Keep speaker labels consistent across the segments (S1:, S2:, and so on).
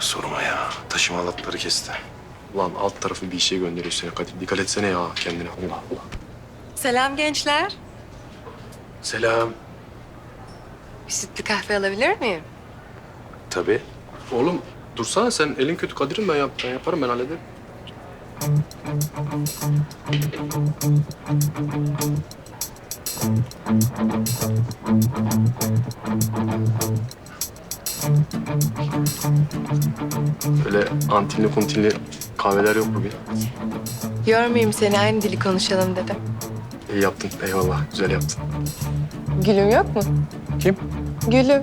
S1: Sorma ya. Taşıma halatları kesti.
S2: Ulan alt tarafı bir işe gönderiyor seni Kadir. Dikkat etsene ya kendine. Allah Allah.
S3: Selam gençler.
S2: Selam.
S3: Bir sütlü kahve alabilir miyim?
S1: Tabii.
S2: Oğlum dursana sen elin kötü Kadir'im ben, yap, ben yaparım ben hallederim. Böyle antinli kuntinli kahveler yok bugün.
S3: Yormayayım seni aynı dili konuşalım dedim.
S2: İyi yaptın eyvallah güzel yaptın.
S3: Gülüm yok mu?
S2: Kim?
S3: Gülüm.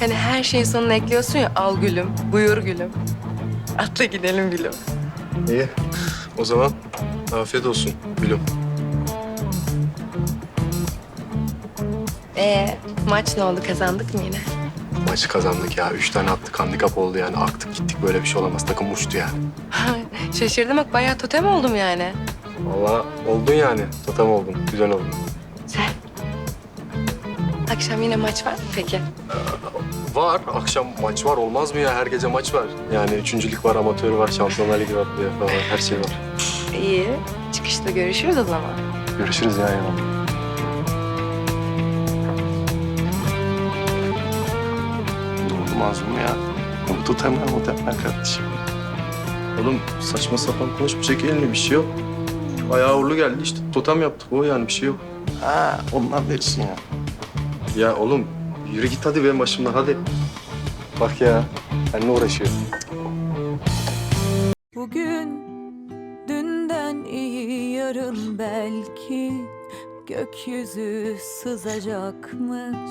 S3: Hani her şeyin sonuna ekliyorsun ya al gülüm, buyur gülüm. Atla gidelim gülüm.
S2: İyi. O zaman afiyet olsun Gülüm.
S3: Ee, maç ne oldu kazandık mı yine?
S2: Maçı kazandık ya. Üç tane attık handikap oldu yani. Aktık gittik böyle bir şey olamaz. Takım uçtu yani.
S3: Şaşırdım bak bayağı totem oldum yani.
S2: Vallahi oldun yani. Totem oldun. Güzel oldun.
S3: Sen. Akşam yine maç var mı peki?
S2: Var. Akşam maç var. Olmaz mı ya? Her gece maç var. Yani üçüncülük var, amatör var, şampiyonlar ligi var, UEFA var. Her şey var.
S3: İyi. Çıkışta görüşürüz o zaman.
S2: Görüşürüz ya. eyvallah.
S1: Mı ya? Bu totemler motemler kardeşim.
S2: Oğlum saçma sapan konuşma. Çek elini bir şey yok. Ayağı uğurlu geldi işte. Totem yaptık o yani bir şey yok.
S1: Ha ondan verirsin ya.
S2: Ya oğlum yürü git hadi benim başımdan hadi. Bak ya. Benimle uğraşıyor.
S4: Bugün dünden iyi yarın belki gökyüzü sızacakmış